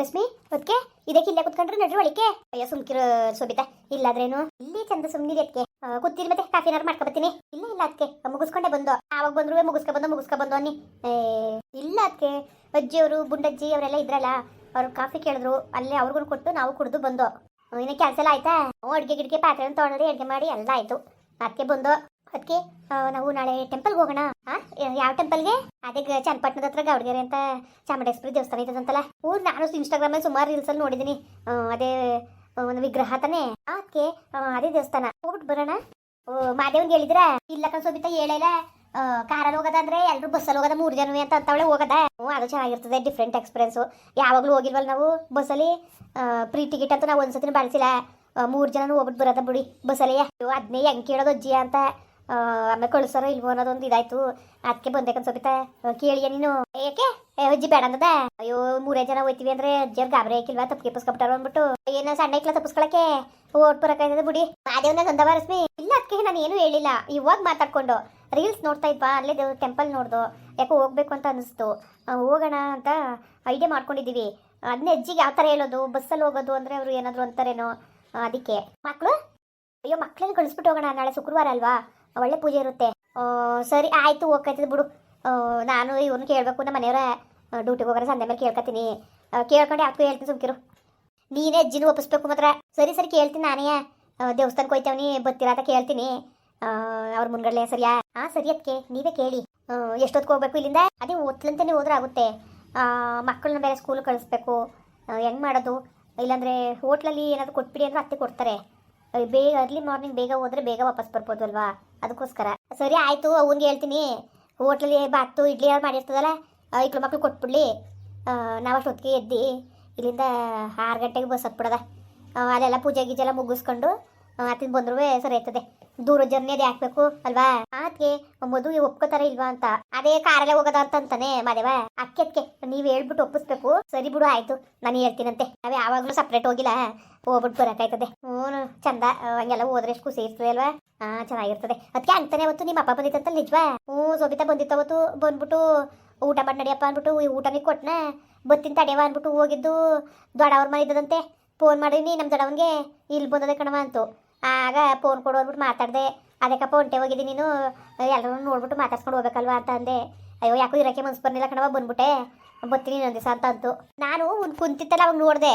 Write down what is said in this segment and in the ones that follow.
ರಶ್ಮಿ ಅದಕ್ಕೆ ಇದಕ್ಕೆ ಇಲ್ಲೇ ಕುತ್ಕೊಂಡ್ರೆ ನಡ್ರಿ ಒಳಿಕೆ ಅಯ್ಯೋ, ಸುಮ್ಕಿರೋ ಸೋಬಿತ ಇಲ್ಲಾದ್ರೇನು? ಇಲ್ಲಿ ಚಂದ ಸುಮ್ನಿರಿ ಅದಕ್ಕೆ ಕೂತೀರಿ ಮತ್ತೆ, ಕಾಫಿ ಏನಾರು ಮಾಡ್ಕೊಬತ್ತೀನಿ ಇಲ್ಲ ಇಲ್ಲ ಅದಕ್ಕೆ ಮುಗಿಸ್ಕೊಂಡೆ ಬಂದು. ಆವಾಗ ಬಂದ್ರು ಮುಗಿಸ್ಕೊ ಬಂದು ಮುಗಿಸ್ಕೊ ಬಂದು ಅನ್ನಿ. ಇಲ್ಲ ಅದಕ್ಕೆ ಅಜ್ಜಿಯವರು, ಬುಂಡಜ್ಜಿ ಅವರೆಲ್ಲ ಇದ್ರಲ್ಲ, ಅವ್ರು ಕಾಫಿ ಕೇಳಿದ್ರು. ಅಲ್ಲೇ ಅವ್ರಿಗೂ ಕೊಟ್ಟು ನಾವು ಕುಡಿದು ಬಂದು. ಇನ್ನ ಕೆಲಸ ಎಲ್ಲ ಆಯ್ತಾ? ಅಡುಗೆ ಗಿಡ್ಗೆ ಪಾತ್ರೆ ತೊಗೊಂಡ್ರೆ ಅಡುಗೆ ಮಾಡಿ ಎಲ್ಲ ಆಯ್ತು. ಅದಕ್ಕೆ ಬಂದು ಅದಕ್ಕೆ ನಾವು ನಾಳೆ ಟೆಂಪಲ್ಗೆ ಹೋಗೋಣ? ಯಾವ ಟೆಂಪಲ್ಗೆ ಅದೇ ಚನ್ನಪಟ್ಟಣದ ಹತ್ರ ಗೌಡ್ಗೆರೆ ಅಂತ ಚಾಮುಂಡೇಶ್ವರಿ ದೇವಸ್ಥಾನ ಇದ್ದದಂತಲ್ಲ ಊರು ನಾನು ಇನ್ಸ್ಟಾಗ್ರಾಮಲ್ಲಿ ಸುಮಾರು ರೀಲ್ಸಲ್ಲಿ ನೋಡಿದ್ದೀನಿ ನೋಡಿದೀನಿ. ಅದೇ ಒಂದು ವಿಗ್ರಹ ತಾನೇ. ಅದಕ್ಕೆ ಅದೇ ದೇವಸ್ಥಾನ. ಹೋಗ್ಬಿಟ್ಟು ಬರೋಣ. ಓ, ಮಾದೇವನ್ಗೆ ಹೇಳಿದ್ರ? ಇಲ್ಲ ಕಣ್ ಸೋಬಿತಾ ಹೇಳಿಲ್ಲ ಕಾರಲ್ಲಿ ಹೋಗೋದಂದ್ರೆ ಎಲ್ಲರೂ ಬಸ್ಸಲ್ಲಿ ಹೋಗೋದ ಮೂರು ಜನವೇ ಅಂತ ಅಂತವಳೆ ಹೋಗೋದ. ಹ್ಞೂ ಅದು ಚೆನ್ನಾಗಿರ್ತದೆ ಡಿಫ್ರೆಂಟ್ ಎಕ್ಸ್ಪೀರಿಯನ್ಸು ಯಾವಾಗಲೂ ಹೋಗಿಲ್ವಲ್ಲ ನಾವು ಬಸ್ಸಲ್ಲಿ ಪ್ರೀ ಟಿಕೆಟ್ ಅಂತ ನಾವು ಒಂದ್ಸತಿ ಬಳಸಿಲ್ಲ. ಮೂರು ಜನನು ಹೋಗ್ಬಿಟ್ಟು ಬರೋದ ಬಿಡಿ ಬಸ್ಸಲ್ಲಿ ಅಯ್ಯೋ ಅದನ್ನೇ ಹೆಂಗೆ ಕೇಳೋದು ಅಜ್ಜಿ ಅಂತ. ಆಮೇಲೆ ಕಳಿಸೋರೋ ಇಲ್ವೋ ಅನ್ನೋದೊಂದು ಇದಾಯ್ತು. ಅದಕ್ಕೆ ಬಂದೇಕಂತ ಸೊಬಿತಾ ಕೇಳಿಯ ನೀನು. ಏಕೆ ಅಜ್ಜಿ ಬೇಡ ಅಂದದ? ಅಯ್ಯೋ, ಮೂರೇ ಜನ ಹೋಯ್ತೀವಿ ಅಂದ್ರೆ ಅಜ್ಜಿಯರ್ ಗಾಬರಿ ಹಾಕಿಲ್ವಾ ತಪ್ಪಿಗೆ ಪಸ್ಕೊಬಿಟ್ಟಾರ ಅಂದ್ಬಿಟ್ಟು. ಏನೋ ಸಣ್ಣ ಇಕ್ಲ ತಪ್ಪಿಸ್ಕೊಳಕ್ಕೆ? ಓಟ್ ಬುಡಿ ಬಿಡಿ. ಮಾದೇವನ ಗಂಧ ರಶ್ಮಿ. ಇಲ್ಲ, ಅದಕ್ಕೆ ನಾನು ಏನು ಹೇಳಿಲ್ಲ. ಇವಾಗ ಮಾತಾಡ್ಕೊಂಡು. ರೀಲ್ಸ್ ನೋಡ್ತಾ ಇದ್ವಾ? ಅಲ್ಲೇ ಟೆಂಪಲ್ ನೋಡ್ದು. ಯಾಕೋ ಹೋಗ್ಬೇಕು ಅಂತ ಅನಿಸ್ತು. ಹೋಗೋಣ ಅಂತ ಐಡಿಯಾ ಮಾಡ್ಕೊಂಡಿದ್ದೀವಿ. ಅದನ್ನ ಅಜ್ಜಿಗೆ ಯಾವ ತರ ಹೇಳೋದು? ಬಸ್ಸಲ್ಲಿ ಹೋಗೋದು ಅಂದ್ರೆ ಅವರು ಏನಾದರೂ ಅಂತಾರೇನೋ? ಅದಕ್ಕೆ. ಮಕ್ಕಳು ಅಯ್ಯೋ ಮಕ್ಕಳನ್ನ ಕಳಿಸ್ಬಿಟ್ಟು ಹೋಗೋಣ. ನಾಳೆ ಶುಕ್ರವಾರ ಅಲ್ವಾ? ಒಳ್ಳೆ ಪೂಜೆ ಇರುತ್ತೆ. ಸರಿ, ಆಯಿತು ಹೋಗ್ತೈತದ ಬಿಡು. ನಾನು ಇವನು ಕೇಳಬೇಕು, ನಮ್ಮ ಮನೆಯವರ ಡ್ಯೂಟಿಗೆ ಹೋಗೋಣ ಸಂದೆ ಮೇಲೆ ಕೇಳ್ಕೊತೀನಿ. ಕೇಳ್ಕೊಂಡು ಯಾಕೂ ಹೇಳ್ತೀನಿ ಸುಮ್ಕಿರು. ನೀನೇ ಅಜ್ಜಿನೂ ಒಪ್ಪಿಸ್ಬೇಕು ಮಾತ್ರ. ಸರಿ ಸರಿ, ಕೇಳ್ತೀನಿ ನಾನೇ. ದೇವಸ್ಥಾನಕ್ಕೆ ಹೋಯ್ತವನಿ, ಬರ್ತೀರಾ ಅಂತ ಕೇಳ್ತೀನಿ. ಅವ್ರ ಮುನ್ಗಡ್ಲೆ ಸರಿಯಾ? ಹಾಂ ಸರಿ ಅದಕ್ಕೆ ನೀವೇ ಕೇಳಿ. ಎಷ್ಟೊತ್ತಿಗೆ ಹೋಗ್ಬೇಕು ಇಲ್ಲಿಂದ? ಅದೇ ಓದ್ಲಂತಾನೆ ಹೋದ್ರೆ ಆಗುತ್ತೆ. ಮಕ್ಕಳನ್ನ ಬೇರೆ ಸ್ಕೂಲ್ ಕಳಿಸ್ಬೇಕು. ಹೆಂಗೆ ಮಾಡೋದು? ಇಲ್ಲಾಂದರೆ ಹೋಟ್ಲಲ್ಲಿ ಏನಾದರೂ ಕೊಟ್ಬಿಡಿ ಅಂದ್ರೆ ಅತ್ತೆ ಕೊಡ್ತಾರೆ. ಬೇಗ ಅರ್ಲಿ ಮಾರ್ನಿಂಗ್ ಬೇಗ ಹೋದ್ರೆ ಬೇಗ ವಾಪಸ್ ಬರ್ಬೋದು ಅಲ್ವಾ ಅದಕ್ಕೋಸ್ಕರ. ಸರಿ, ಆಯಿತು, ಅವನಿಗೆ ಹೇಳ್ತೀನಿ. ಹೋಟ್ಲಲ್ಲಿ ಬಾತು, ಇಡ್ಲಿ ಯಾರು ಮಾಡಿರ್ತದಲ್ಲ ಇಕ್ಳು ಮಕ್ಳು ಕೊಟ್ಬಿಡ್ಲಿ. ನಾವು ಅಷ್ಟೊತ್ತಿಗೆ ಎದ್ದು, ಇಲ್ಲಿಂದ ಆರು ಗಂಟೆಗೆ ಬಸ್ ಹತ್ಬಿಡದ. ಅಲ್ಲೆಲ್ಲ ಪೂಜೆ ಗೀಜೆ ಎಲ್ಲ ಮುಗಿಸ್ಕೊಂಡು ಆತಿನ ಬಂದ್ರೂ ಸರಿ ಆಯ್ತದೆ. ದೂರ ಜರ್ನಿ ಅದು ಹಾಕ್ಬೇಕು ಅಲ್ವಾ? ಆತ್ಗೆ ಮದುವೆ ಒಪ್ಕೋತಾರ ಇಲ್ವಾ ಅಂತ. ಅದೇ ಕಾರಲ್ಲೇ ಹೋಗದ ಅಂತ ಅಂತಾನೆ ಮಾದೇವ. ಅಕ್ಕೆ, ಅದ್ಕೆ, ನೀವ್ ಹೇಳ್ಬಿಟ್ಟು ಒಪ್ಪಿಸ್ಬೇಕು. ಸರಿ ಬಿಡು, ಆಯ್ತು, ನಾನು ಹೇಳ್ತೀನಂತೆ. ನಾವ್ ಯಾವಾಗ್ಲೂ ಸಪ್ರೇಟ್ ಹೋಗಿಲ್ಲ. ಹೋಗ್ಬಿಟ್ಟು ಬರಕಾಯ್ತದೆ ಹ್ಞೂ, ಚಂದ. ಹಂಗೆಲ್ಲ ಹೋದ್ರೆ ಎಷ್ಟು ಖುಷಿ ಇರ್ತದೆ, ಅಲ್ವಾ? ಹಾ ಚೆನ್ನಾಗಿರ್ತದೆ. ಅದಕ್ಕೆ ಅಂತಾನೆ ಅವತ್ತು ನಿಮ್ಮ ಅಪ್ಪ ಬಂದಿತ್ತಂತ ನಿಜವಾ? ಹ್ಞೂ, ಸೋಬಿತಾ ಬಂದಿತ್ತು ಅವತ್ತು. ಬಂದ್ಬಿಟ್ಟು ಊಟ ಮಾಡಿ ನಡಿಯಪ್ಪ ಅಂದ್ಬಿಟ್ಟು ಊಟನೇ ಕೊಟ್ನ? ಬತ್ತಿನ ತಡೆಯವ ಅಂದ್ಬಿಟ್ಟು ಹೋಗಿದ್ದು. ದೊಡ್ಡವ್ರ ಮನೆ ಇದ್ದದಂತೆ. ಫೋನ್ ಮಾಡೀನಿ ನಮ್ಮ ದೊಡ್ಡವನ್ಗೆ. ಇಲ್ಲಿ ಬಂದದೆ ಕಣವ ಅಂತು. ಆಗ ಫೋನ್ ಕೊಡು ಅಂದ್ಬಿಟ್ಟು ಮಾತಾಡಿದೆ. ಅದಕ್ಕಪ್ಪ ಒಂಟೆ ಹೋಗಿದ್ದಿ ನೀನು. ಎಲ್ಲರೂ ನೋಡ್ಬಿಟ್ಟು ಮಾತಾಡ್ಸ್ಕೊಂಡು ಹೋಗ್ಬೇಕಲ್ವಾ? ಅಂತ ಅಂದೆ. ಅಯ್ಯೋ, ಯಾಕೋ ಇರೋಕ್ಕೆ ಮನ್ಸು ಬರ್ನಿಲ್ಲ ಕಣವ ಬಂದ್ಬಿಟ್ಟೆ. ಬರ್ತೀನಿ ಇನ್ನೊಂದು ದಿವಸ ಅಂತ ಅಂತು. ನಾನು ಒಂದು ಕುಂತಿತ್ತಲ್ಲ ಅವಾಗ ನೋಡಿದೆ.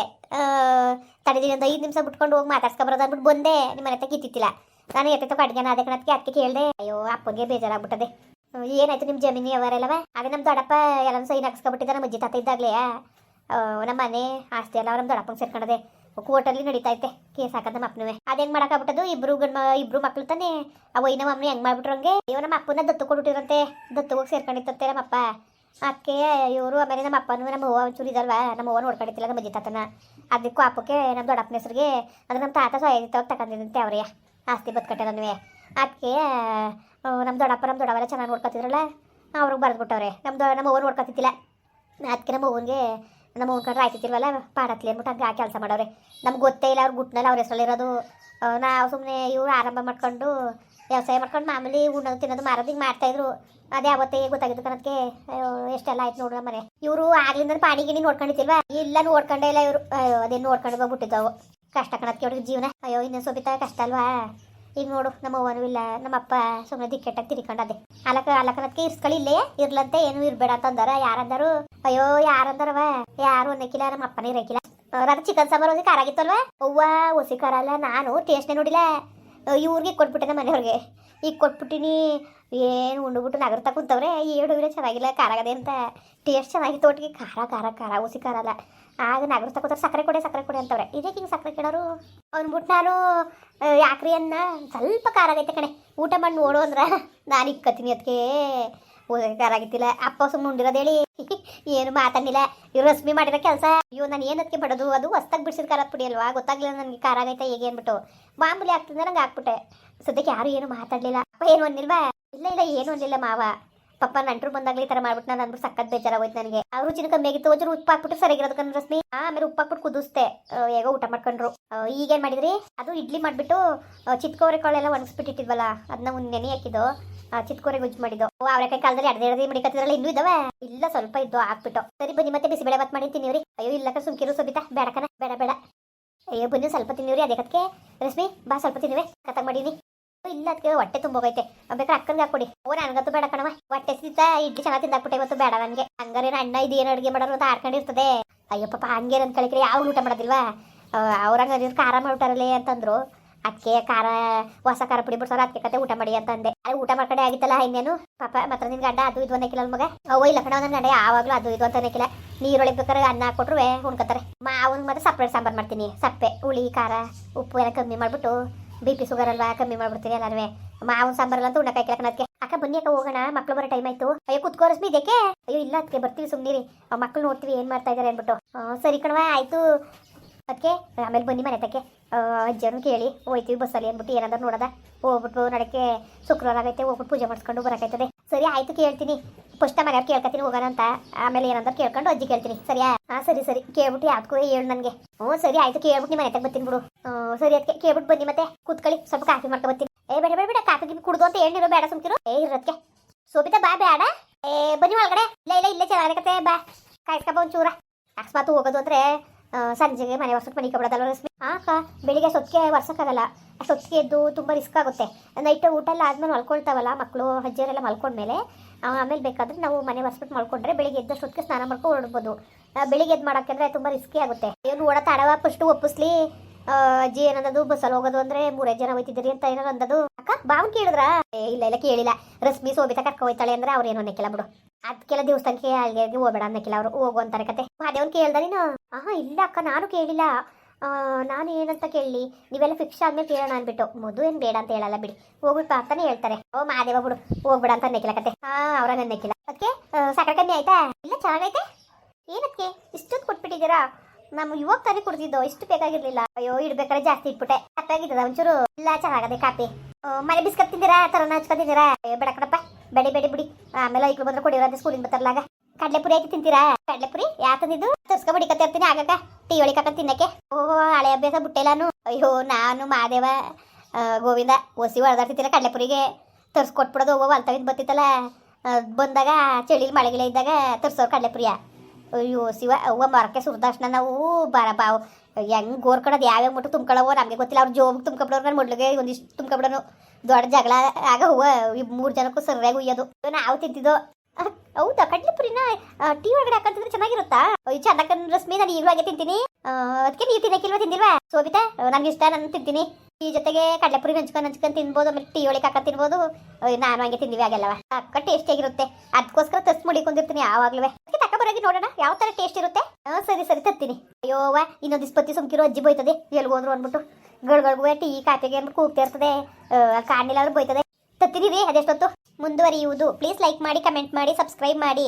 ತಡೆದಿನ ಒಂದು ಐದು ನಿಮಿಷ ಬಿಟ್ಕೊಂಡು ಹೋಗಿ ಮಾತಾಡ್ಸ್ಕೊಬರೋದು ಅಂದ್ಬಿಟ್ಟು ಬಂದೆ. ನಿಮ್ಮ ಮನೆ ತಕ್ಕ ಇತ್ತಿತ್ತಿಲ್ಲ ನಾನು ಎತ್ತೈತೋ ಅಡುಗೆನ, ಅದಕ್ಕೆ ಕಣಕ್ಕೆ ಅದಕ್ಕೆ ಕೇಳಿದೆ, ಅಯ್ಯೋ, ಅಪ್ಪಗೆ ಬೇಜಾರಾಗ್ಬಿಟ್ಟದೆ. ಏನಾಯ್ತು ನಿಮ್ಮ ಜಮೀನು ಅವರೆಲ್ಲವ? ಅದೇ ನಮ್ಮ ದೊಡ್ಡಪ್ಪ ಎಲ್ಲ ಸೈನ್ ಹಾಕ್ಸ್ಕೊಬಿಟ್ಟಿದ್ದ ನಮ್ಮ ಅಜ್ಜಿ ತಾತ ಇದ್ದಾಗಲೇ. ನಮ್ಮ ಮನೆ, ಆಸ್ತಿ ಎಲ್ಲ ನಮ್ಮ ದೊಡ್ಡಪ್ಪಂಗೆ ಸೇರ್ಕೊಂಡದೆ. ಕೋರ್ಟಲ್ಲಿ ನಡೀತಾ ಐತೆ, ಕೇಸ್ ಹಾಕದ ನಮ್ಮ ಅಪ್ಪನವೇ. ಅದೇ ಹೆಂಗೆ ಮಾಡಕ್ಕಾಗ್ಬಿಟ್ಟದು? ಇಬ್ರು ಗಂಡ ಇಬ್ರು ಮಕ್ಳು ತಾನೆ. ಅವ ನಮ್ಮ ಅಮ್ಮನ ಹೆಂಗೆ ಮಾಡ್ಬಿಟ್ರು ಹಂಗೆ? ಅಯ್ಯೋ, ನಮ್ಮ ಅಪ್ಪನ ದತ್ತು ಕೊಟ್ಬಿಟ್ಟಿರಂತೆ ದತ್ತು ಹೋಗಿ ಸೇರ್ಕೊಂಡಿತ್ತಂತೆ ನಮ್ಮ ಅಪ್ಪ. ಅದಕ್ಕೆ ಇವರು ಆಮೇಲೆ ನಮ್ಮ ಅಪ್ಪನೂ ನಮ್ಮ ಅವ್ವ ಒಂಚೂರು ಇದಲ್ವಾ ನಮ್ಮ ಅವ್ವ ನೋಡ್ಕೊಂಡಿತ್ತಿಲ್ಲ ನಮ್ಮ ಅಜ್ಜಿ ತಾತನ. ಅದಕ್ಕೂ ಅಪ್ಪಕ್ಕೆ ನಮ್ಮ ದೊಡ್ಡಪ್ಪನ ಹೆಸರಿಗೆ ಅದು ನಮ್ಮ ತಾತ ಸಹಾಯತಾಗ ತಗೊಂಡಿದಂತೆ ಅವ್ರಿಗೆ ಆಸ್ತಿ ಬದುಕಟ್ಟೆನೂ ಅದಕ್ಕೆ ನಮ್ಮ ದೊಡ್ಡಪ್ಪ ನಮ್ಮ ದೊಡ್ಡವರ ಚೆನ್ನಾಗಿ ನೋಡ್ಕೊತಿದ್ರಲ್ಲ, ಅವ್ರಿಗೆ ಬರೆದ್ಬಿಟ್ಟವ್ರೆ. ನಮ್ಮ ದೊ, ನಮ್ಮ ಅವ್ವ ನೋಡ್ಕೊತಿದ್ದಿಲ್ಲ. ಅದಕ್ಕೆ ನಮ್ಮ ಅವ್ವನಿಗೆ ನಮ್ಮ ಅವ್ನ ಕಂಡ್ರೆ ಆಯ್ತಿತ್ತಿಲ್ವಲ್ಲ ಪಾಡತ್ಲಿ ಅಂದ್ಬಿಟ್ಟು ಹಂಗೆ ಆ ಕೆಲಸ ಮಾಡವ್ರೆ. ನಮ್ಗೆ ಗೊತ್ತೇ ಇಲ್ಲ ಅವ್ರ ಗುಟ್ನಲ್ಲಿ ಅವ್ರ ಹೆಸರಲ್ಲಿರೋದು. ನಾವು ಸುಮ್ಮನೆ ಇವ್ರು ಆರಂಭ ಮಾಡ್ಕೊಂಡು, ವ್ಯವಸಾಯ ಮಾಡ್ಕೊಂಡು ಮಾಮೂಲಿ ಉಣ್ಣೋದು, ತಿನ್ನೋದು, ಮಾರೋದು ಹಿಂಗೆ ಮಾಡ್ತಾಯಿದ್ರು. ಅದೇ ಅವತ್ತೇ ಗೊತ್ತಾಗಿದ್ದು ಕಣಕ್ಕೆ ಎಷ್ಟೆಲ್ಲ ಆಯ್ತು ನೋಡು ಮನೆ ಇವರು ಆಗ್ಲಿಂದ ಪಾಣಿ ಗಿಣಿ ನೋಡ್ಕೊಂಡಿತ್ತಿಲ್ವಾ ಇಲ್ಲ ನೋಡ್ಕೊಂಡೇ ಇಲ್ಲ ಇವರು. ಅದೇನು ನೋಡ್ಕೊಂಡು ಬಂದ್ಬಿಟ್ಟಿದ್ದವು ಕಷ್ಟ ಕಣಕ್ಕೆ ಅವ್ರಿಗೆ ಜೀವನ. ಅಯ್ಯೋ, ಇನ್ನೊಂದು ಸೊಬಿತ ಕಷ್ಟ ಅಲ್ವಾ? ಈಗ ನೋಡು, ನಮ್ಮ ಅವ್ವನೂ ಇಲ್ಲ, ನಮ್ಮ ಅಪ್ಪ ಸುಮ್ಮನೆ ದಿಕ್ಕೆಟ್ಟಾಗಿ ತಿರ್ಕೊಂಡದೆ. ಅಲಕ ಅಲಕನಕ್ಕೆ ಇರ್ಸ್ಕೊಳ್ಳಿ ಇಲ್ಲೇ, ಇರ್ಲಂತೆ, ಏನು ಇರ್ಬೇಡ ಅಂತಂದಾರ. ಯಾರಂದಾರು? ಅಯ್ಯೋ, ಯಾರಂದಾರವ? ಯಾರು ಅನ್ನಕ್ಕಿಲ್ಲ ನಮ್ಮ ಅಪ್ಪನೇ ಇರಕಿಲ್ಲ. ಅದ ಚಿಕನ್ ಸಾಂಬಾರ್ ಒಂದು ಖಾರ ಆಗಿತ್ತಲ್ವ ಅವ್ವ, ಹುಸಿ ಖಾರ ಅಲ್ಲ, ನಾನು ಟೇಸ್ಟ್ನೇ ನೋಡಿಲ್ಲ. ಇವ್ರಿಗೆ ಕೊಟ್ಬಿಟ್ಟೆ ಮನೆಯವ್ರಿಗೆ. ಈಗ ಕೊಟ್ಬಿಟ್ಟಿನಿ. ಏನು ಉಂಡುಬಿಟ್ಟು ನಗರ್ತಾ ಕುಂತವ್ರೆ ಏಳು ಚೆನ್ನಾಗಿಲ್ಲ, ಖಾರ ಆಗದೆ ಅಂತ. ಟೇಸ್ಟ್ ಚೆನ್ನಾಗಿತ್ತು ಒಟ್ಟಿಗೆ ಖಾರ ಖಾರ ಖಾರ, ಹುಸಿ ಖಾರ ಅಲ್ಲ. ಆಗ ನಗರ್ತಾ ಕೂತಾರೆ ಸಕ್ಕರೆ ಕೊಡೆ ಸಕ್ಕರೆ ಕೊಡೆ ಅಂತವ್ರೆ. ಇದಕ್ಕೆ ಹಿಂಗೆ ಸಕ್ಕರೆ ಕೇಳೋರು? ಅಂದ್ಬಿಟ್ಟು ನಾನು ಯಾಕ್ರಿ ಅನ್ನ? ಸ್ವಲ್ಪ ಖಾರ ಆಗೈತೆ ಕಣೆ. ಊಟ ಮಾಡಿ ನೋಡು ಅಂದ್ರೆ ನಾನು ಇಕ್ಕತ್ತೀನಿ ಅದಕ್ಕೆ ಖಾರ ಆಗಿತ್ತಿಲ್ಲ. ಅಪ್ಪ ಸುಮ್ಮನೆ ಉಂಡಿರೋದು ಹೇಳಿ. ಏನು ಮಾತಾಡಿಲ್ಲ ಇವ್ರು ರಶ್ಮಿ ಮಾಡಿರೋ ಕೆಲಸ. ಅಯ್ಯೋ, ನಾನು ಏನದಕ್ಕೆ ಬಡೋದು? ಅದು ಹೊಸ್ದಾಗಿ ಬಿಡಿಸಿದ ಖಾರ ಪುಡಿ ಅಲ್ವಾ? ಗೊತ್ತಾಗ್ಲಿಲ್ಲ ನನಗೆ ಖಾರ ಆಗೈತೆ ಹೇಗೆ ಅಂದ್ಬಿಟ್ಟು. ಮಾಮೂಲಿ ಆಗ್ತದೆ ನಂಗೆ ಹಾಕ್ಬಿಟ್ಟೆ. ಸದ್ಯಕ್ಕೆ ಯಾರು ಏನು ಮಾತಾಡಲಿಲ್ಲ. ಅಪ್ಪ, ಏನು ಒಂದಿಲ್ವಾ ಇಲ್ಲ ಇಲ್ಲ, ಏನು ಒಂದಿಲ್ಲ ಮಾವ. ಪಾಪ ನಂಟ್ರು ಬಂದಾಗ್ಲಿ ತರ ಮಾಡ್ಬಿಟ್ಟು ನಾನು ಅಂದ್ಬಿಟ್ಟು ಸಕ್ಕತ್ ಬೇಜಾರಾಗೋಯ್ತು ನನಗೆ. ಅವ್ರು ರುಚಿನ ಕಮ್ಮಿ ಆಗಿತ್ತು ಒಂಚೂರು ಉಪ್ಪು ಹಾಕ್ಬಿಟ್ಟು ಸರಿಗಿರೋದು ರಶ್ಮಿ. ಆಮೇಲೆ ಉಪ್ಪು ಹಾಕ್ಬಿಟ್ಟು ಕುದಿಸ್ತೆ ಹೇಗೋ ಊಟ ಮಾಡ್ಕೊಂಡ್ರು. ಈಗ ಏನ್ ಮಾಡಿದ್ರಿ? ಅದು ಇಡ್ಲಿ ಮಾಡ್ಬಿಟ್ಟು ಚಿತ್ಕೋರೆ ಕಾಳೆಲ್ಲ ಒಣಗಿಸ್ಬಿಟ್ಟಿಟ್ಟಿದ್ವಲ್ಲ ಅದನ್ನ ಒಂದು ನೆನೆ ಹಾಕಿದ್ದು ಚಿತ್ಕೋರೆ ಗುಜ್ಜು ಮಾಡಿದ್ದು. ಕೈ ಕಾಲದಲ್ಲಿ ಅರ್ಧ ಅರ್ಧ ಮಡಿಕತ್ತಿದ್ರಲ್ಲ, ಇನ್ನೂ ಇದಾವೆ? ಇಲ್ಲ, ಸ್ವಲ್ಪ ಇದ್ದು, ಹಾಕ್ಬಿಟ್ಟು. ಸರಿ ಬನ್ನಿ, ಮತ್ತೆ ಬಿಸಿಬೇಳೆ ಬಾತ್ ಮಾಡಿ ತಿನ್ನಿವ್ರಿ. ಅಯ್ಯೋ, ಇಲ್ಲ ಕಣ್, ಸುಮ್ಕಿರು ಸಬಿತಾ. ಬೇಡ ಕಣ, ಬೇಡ ಬೇಡ. ಅಯ್ಯೋ, ಬನ್ನಿ, ಸ್ವಲ್ಪ ತಿನ್ನಿವ್ರಿ ಅದಕ್ಕೆ ಕತ್ಕೆ ರಶ್ಮಿ, ಬಾ, ಸ್ವಲ್ಪ ತಿನ್ನುವೆ. ಕಥಾಗ ಮಾಡೀನಿ. ಇಲ್ಲ ಅದಕ್ಕೆ ಹೊಟ್ಟೆ ತುಂಬೋಗೈತೆ ಬೇಕಾದ್ರೆ ಅಕ್ಕನ್ಗೆ ಹಾಕೊಡಿ. ಓ ನನಗಂತೂ ಬೇಡ ಕಣವ ಹೊಟ್ಟೆ ಸಿದ್ದ ಇಡ್ಲಿ ಚೆನ್ನಾಗಿ ತಿಂದಾಕ್ಬಿಟ್ಟೆ ಇವತ್ತು ಬೇಡ ನನಗೆ. ಹಂಗಾರೇನು ಅಣ್ಣ ಇದು ಏನು ಅಡುಗೆ ಮಾಡೋರು ಅಂತ ಆಡ್ಕೊಂಡಿರ್ತದೆ. ಅಯ್ಯೋ ಪಾಪ ಹಂಗೆ ಅಂತ ಕಳಿಕ್ರಿ ಯಾವ ಊಟ ಮಾಡೋದಿಲ್ವಾ? ಅವ್ರಂಗ ಖಾರ ಮಾಡ್ಬಿಟ್ಟಾರಲ್ಲೇ ಅಂತಂದ್ರು. ಅದಕ್ಕೆ ಖಾರ, ಹೊಸ ಖಾರ ಪುಡಿ ಬಿಡ್ಸೋರು ಅದಕ್ಕೆ ಕತೆ ಊಟ ಮಾಡಿ ಅಂತ ಅಂದೆ. ಅದೇ ಊಟ ಮಾಡ್ಕೊಂಡೆ ಆಗಿತ್ತಲ್ಲ ಇನ್ನೇನು? ಪಾಪ, ಮಾತ್ರ ನಿನ್ ಗಂಡ ಅದು ಇದು ಅನ್ನಕ್ಕಿಲ್ಲ ಮಗ? ಅವ ಇಲ್ಲ ಕಣ ನನ್ನ ಗಂಡ ಯಾವಾಗಲೂ ಅದು ಇದು ಅಂತ ಅನ್ನಕ್ಕಿಲ್ಲ ನೀರೊಳಗೆ ಬೇಕಾದ್ರೆ ಅನ್ನ ಹಾಕೊಟ್ರು ಉಣ್ಕೋತಾರೆ. ಮಾವನ್ ಮತ್ತೆ ಸಪ್ರೇಟ್ ಸಾಂಬಾರ್ ಮಾಡ್ತೀನಿ. ಸಪ್ಪೆ, ಹುಳಿ, ಖಾರ, ಉಪ್ಪು ಎಲ್ಲ ಕಮ್ಮಿ ಮಾಡ್ಬಿಟ್ಟು ಬಿ ಪಿ ಶುಗರ್ ಅಲ್ವಾ ಕಮ್ಮಿ ಮಾಡ್ಬಿಡ್ತೀನಿ ಎಲ್ಲಾನು ಮಾವನ್ ಸಾಂಬಾರಲ್ಲ ಅಂತ ಉಣ್ಣಕ್ಕೆ ಅದಕ್ಕೆ ಅಕ್ಕ, ಬನ್ನಿ ಅಕ್ಕ, ಹೋಗೋಣ. ಮಕ್ಳು ಬರೋ ಟೈಮ್ ಆಯ್ತು. ಅಯ್ಯೋ ಕುತ್ಕೋ ರಶ್ಮಿ ಇದಕ್ಕೆ ಅಯ್ಯೋ, ಇಲ್ಲ ಅದಕ್ಕೆ ಬರ್ತೀವಿ ಸುಮ್ಮನಿರಿ ಮಕ್ಳು ನೋಡ್ತೀವಿ, ಏನ್ ಮಾಡ್ತಾ ಇದಾರೆ ಅಂದ್ಬಿಟ್ಟು. ಸರಿ ಕಣವ ಆಯ್ತು. ಅದಕ್ಕೆ ಆಮೇಲೆ ಬನ್ನಿ ಮನೆ ತಕ್ಕೆ ಅಜ್ಜನು ಕೇಳಿ. ಹೋಯ್ತೀವಿ ಬಸ್ಸಲ್ಲಿ ಅಂದ್ಬಿಟ್ಟು ಏನಾದ್ರು ನೋಡದ? ಹೋಗ್ಬಿಟ್ಟು ನಡಕ್ಕೆ ಶುಕ್ರವಾರ ಆಗೈತೆ, ಹೋಗ್ಬಿಟ್ಟು ಪೂಜೆ ಮಾಡಿಸ್ಕೊಂಡು ಬರಕೈತದೆ ಸರಿ, ಆಯ್ತು ಕೇಳ್ತೀನಿ. ಫಸ್ಟ್ ಮನೆಯವ್ರು ಕೇಳ್ಕೊತೀನಿ ಹೋಗೋಣ ಅಂತ. ಆಮೇಲೆ ಏನಾದ್ರು ಕೇಳ್ಕೊಂಡು ಅಜ್ಜಿ ಕೇಳ್ತೀನಿ. ಸರಿಯಾ? ಹಾ, ಸರಿ ಸರಿ. ಕೇಳ್ಬಿಟ್ಟು ಯಾವ್ದಕ್ಕೂ ಹೇಳು ನನಗೆ. ಹ್ಞೂ, ಸರಿ, ಆಯ್ತು ಕೇಳ್ಬಿಟ್ಟು ನಿಮ್ಮ ಮನೆ ಬರ್ತೀನಿ ಬಿಡು. ಸರಿ ಅದಕ್ಕೆ ಕೇಳ್ಬಿಟ್ಟು ಬನ್ನಿ ಮತ್ತೆ. ಕೂತ್ಕೊಳ್ಳಿ, ಸ್ವಲ್ಪ ಕಾಫಿ ಮಾಡ್ಕೊ ಬರ್ತೀನಿ. ಏ, ಬೇಡ ಬೇಡ ಬೇಡ, ಕಾಫಿ ಗಿಫಿ ಕುಡ್ದು ಅಂತ ಏನಿರೋ ಬೇಡ, ಸುಮ್ಕಿರು. ಏ ಇರೋದಕ್ಕೆ ಸೋಬಿತಾ ಬಾ, ಬೇಡ. ಏ, ಬನ್ನಿ ಒಳಗಡೆ. ಇಲ್ಲ ಇಲ್ಲ, ಇಲ್ಲೇ ಚೆನ್ನಾಗತ್ತೆ ಬಾ. ಕಾಯ್ಸ್ಕೊಬ ಒಂಚೂರ. ಅಕಸ್ಮಾತ್ ಹೋಗೋದು ಅಂದ್ರೆ ಸಂಜೆಗೆ ಮನೆ ವರ್ಷಕ್ಕೆ ಮನೆ ಕಬಿಡೋದಲ್ಲ ಆಕ ಬೆಳಿಗ್ಗೆ ಸೊತ್ತಿಗೆ ವರ್ಷಕ್ಕಾಗಲ್ಲ. ಸೊತ್ತಿಗೆ ಎದ್ದು ತುಂಬ ರಿಸ್ಕ್ ಆಗುತ್ತೆ. ನೈಟ್ ಊಟ ಎಲ್ಲ ಆದ್ಮೇಲೆ ಮಲ್ಕೊಳ್ತಾವಲ್ಲ ಮಕ್ಕಳು, ಅಜ್ಜಿಯರೆಲ್ಲ ಮಲ್ಕೊಂಡ್ಮೇಲೆ ಆಮೇಲೆ ಬೇಕಾದ್ರೆ ನಾವು ಮನೆ ಒರೆಸ್ಬಿಟ್ಟು ಮಲ್ಕೊಂಡ್ರೆ ಬೆಳಿಗ್ಗೆ ಎದ್ದಷ್ಟೊತ್ತಿಗೆ ಸ್ನಾನ ಮಾಡ್ಕೊಂಡು ಹೊರಡ್ಬೋದು ಬೆಳಿಗ್ಗೆ ಎದ್ದು ಮಾಡೋಕ್ಕಂದ್ರೆ ತುಂಬ ರಿಸ್ಕಿ ಆಗುತ್ತೆ. ಏನು ಓಡ ಅಡವ ಫಸ್ಟ್ ಒಪ್ಪಿಸ್ಲಿ. ಅಜ್ಜಿ ಏನಂದದು? ಬಸ್ಸಲ್ಲಿ ಹೋಗೋದು ಅಂದ್ರೆ ಮೂರೇ ಜನ ಹೋಯ್ತಿದ್ರಿ ಅಂತ ಏನಾರು ಅಂದದು. ಅಕ್ಕ ಬಾವನ್ ಕೇಳಿದ್ರ? ಇಲ್ಲ ಇಲ್ಲ, ಕೇಳಿಲ್ಲ. ರಶ್ಮಿ, ಸೋಬಿತ ಕರ್ಕ ಹೋಯ್ತಾಳೆ ಅಂದ್ರೆ ಅವ್ರು ಏನು ಅನ್ನಕ್ಕಿಲ್ಲ ಬಿಡು. ಅದಕ್ಕೆಲ್ಲ ದೇವಸ್ಥಾನಕ್ಕೆ ಅಲ್ಲಿಗೆ ಹೋಗ್ಬೇಡ ಅನ್ನಕ್ಕಿಲ್ಲ ಅವರು. ಹೋಗು ಅಂತಾರೆ ಕತೆ. ಮಾದೇವನ್ ಕೇಳ್ದ ನೀನು? ಆಹಾ, ಇಲ್ಲ, ಅಕ್ಕ, ನಾನು ಕೇಳಿಲ್ಲ. ನಾನು ಏನಂತ ಕೇಳಲಿ? ನೀವೆಲ್ಲ ಫಿಕ್ಸ್ ಆದ್ಮೇಲೆ ಕೇಳೋಣ ಅನ್ಬಿಟ್ಟು ಮದು ಏನ್ ಬೇಡ ಅಂತ ಹೇಳಲ್ಲ ಬಿಡಿ. ಹೋಗ್ಬಿಟ್ಟು ಅಂತಾನೆ ಹೇಳ್ತಾರೆ. ಓ ಮಾದೇವ ಬಿಡು. ಹೋಗ್ಬಿಡ ಅಂತ ಅನ್ನಕ್ಕಿಲ್ಲ ಕತೆ. ಹಾ ಅವ್ರ ಅನ್ನಕ್ಕಿಲ್ಲ. ಅದಕ್ಕೆ ಸಕ್ಕರೆ ಕಮ್ಮಿ ಆಯ್ತಾ? ಇಲ್ಲ ಚೆನ್ನಾಗೈತೆ ಏನಕ್ಕೆ ಇಷ್ಟೊತ್ತು ಕೊಟ್ಬಿಟ್ಟಿದ್ದೀರಾ? ನಮ್ಮ ಇವಾಗ ತಾನೇ ಕುಡ್ದಿದ್ದು ಇಷ್ಟು ಬೇಕಾಗಿರ್ಲಿಲ್ಲ. ಅಯ್ಯೋ ಇಡ್ಬೇಕಾದ್ರೆ ಜಾಸ್ತಿ ಇಟ್ಬಿಟ್ಟೆ. ತಪ್ಪಾಗಿದ್ದದ ಒಂಚೂರು ಇಲ್ಲ ಚೆನ್ನಾಗದೆ ಕಾಪಿ. ಮನೆ ಬಿಸ್ಕತ್ ತಿಂದಿರಾ? ತರನ ಹಚ್ಕೊತಿದ್ದೀರಾ ಬೇಡ ಕಣಪ್ಪ. ಬೇಡಿ ಬೇಡಿ ಬಿಡಿ. ಆಮೇಲೆ ಐಕ್ಳು ಬಂದ್ರೆ ಕುಡಿಯೋರ ಅಂತ ಸ್ಕೂಲಿಂದ ಬರ್ತಾರಲಾಗ ಕಡ್ಲೆಪುರಿ ಐತಿ ತಿಂತೀರಾ? ಕಡ್ಲೆಪುರಿ? ಯಾ ತಂದಿದ್ದು? ತರ್ಸ್ಕೊ ಬಡಿಕತ್ತ ಇರ್ತೀನಿ ಆಗಾಗ. ಟೀ ಒಳಿಕಾಕ ತಿನ್ನಕ್ಕೆ. ಓ ಹಳೆ ಅಭ್ಯಾಸ ಬಿಟ್ಟೆಲ್ಲಾನು ಅಯ್ಯೋ ನಾನು ಮಾದೇವ ಗೋವಿಂದ ಒಸಿ ಹೊಡೆದಾಡ್ತಿದ್ದೀರ ಕಡ್ಲೆಪುರಿಗೆ? ತರ್ಸ್ಕೊಟ್ಬಿಡೋದು ಹೋಗೋ ಅಲ್ತಾಗಿದ್ದು ಬತ್ತಿತ್ತಲ್ಲ. ಆ, ಬಂದಾಗ ಚಳಿಲಿ ಮಳೆಗಿಲ್ಲ ಇದ್ದಾಗ ತರ್ಸೋರು ಕಡ್ಲೆಪುರಿಯ. ಅಯ್ಯೋ, ಶಿವ, ಅವ್ವ ಮರಕ್ಕೆ ಸುರಿದಕ್ಷಣ ನಾವು, ಬರ, ಬಾವು. ಹೆಂಗ್ ಗೋರ್ಕಡೋದು ಯಾವ್ಯಾವ ಮಟ್ಟು ತುಂಬ್ಕೊಳ್ಳವೋ ನಮಗೆ ಗೊತ್ತಿಲ್ಲ. ಅವ್ರು ಜೋಬಿಗೆ ತುಂಬ್ಕೊಬಿಡೋರು ನಾನು ಮೊಡ್ಲಿಗೆ ಒಂದಿಷ್ಟು ತುಂಬ್ಕೊಬಿಡೋನು. ದೊಡ್ಡ ಜಗಳ ಆಗ ಹೂವ ಮೂರು ಜನಕ್ಕೂ ಸರಿಯಾಗಿ ಉಯ್ಯೋದು. ನಾವು ತಿಂತಿದ್ದು. ಹೌದಾ? ಕಡ್ಲೆಪುರಿನ ಟೀ ಒಳಗಡೆ ಹಾಕಂತಿದ್ರೆ ಚೆನ್ನಾಗಿರುತ್ತಾ? ಚಂದಕ್ಕನ್ ರಶ್ಮಿ ನಾನು ಈಗಲೂ ಹಾಗೆ ತಿಂತೀನಿ. ಅದಕ್ಕೆ ನೀವು ತಿನ್ನಕ್ಕಿಲ್ವ ತಿಂದಿಲ್ವಾ? ಸೋಬಿತಾ ನನಗೆ ಇಷ್ಟ, ನಾನು ತಿಂತೀನಿ. ಈ ಜೊತೆಗೆ ಕಡಲೆಪುರಿ ಹಂಚ್ಕೊಂಡು ಹಂಚ್ಕೊಂಡು ತಿನ್ಬೋದು, ಆಮೇಲೆ ಟೀ ಒಳಗೆ ಕಾಕ ತಿನ್ಬೋದು. ನಾನು ಹಂಗೆ ತಿಂದಿವಿ ಆಗಲ್ಲವ ಅಕ್ಕ ಟೇಸ್ಟ್ ಆಗಿರುತ್ತೆ ಅದಕ್ಕೋಸ್ಕರ ತಸ್ ಮುಡಿಕೊಂಡಿರ್ತೀನಿ ಯಾವಾಗ್ಲೂ ಅದಕ್ಕೆ ತಕ್ಕ ಬರೋಗಿ ನೋಡೋಣ, ಯಾವ ತರ ಟೇಸ್ಟ್ ಇರುತ್ತೆ? ಹಾಂ ಸರಿ ಸರಿ, ತರ್ತೀನಿ. ಅಯ್ಯೋವ ಇನ್ನೊಂದು ಇಸ್ಪತ್ತಿ ಸುಮ್ಕಿರೋ ಅಜ್ಜಿ ಬೋಯ್ತದೆ. ಎಲ್ಗೋದ್ರು ಅಂದ್ಬಿಟ್ಟು ಗಳ್ಗಳ್ಗುವೆ ಟೀ ಕಾಫಿಗೆ ಅಂದ್ಬಿಟ್ಟು ಕೂಗ್ತಾ ಇರ್ತದೆ. ಕಾಣಿಲ್ಲ ಬೋಯ್ತದೆ. ತತ್ತೀನಿ ರೀ, ಅದೆಷ್ಟೊತ್ತು? ಮುಂದುವರಿಯುವುದು. ಪ್ಲೀಸ್ ಲೈಕ್ ಮಾಡಿ, ಕಮೆಂಟ್ ಮಾಡಿ, ಸಬ್ಸ್ಕ್ರೈಬ್ ಮಾಡಿ.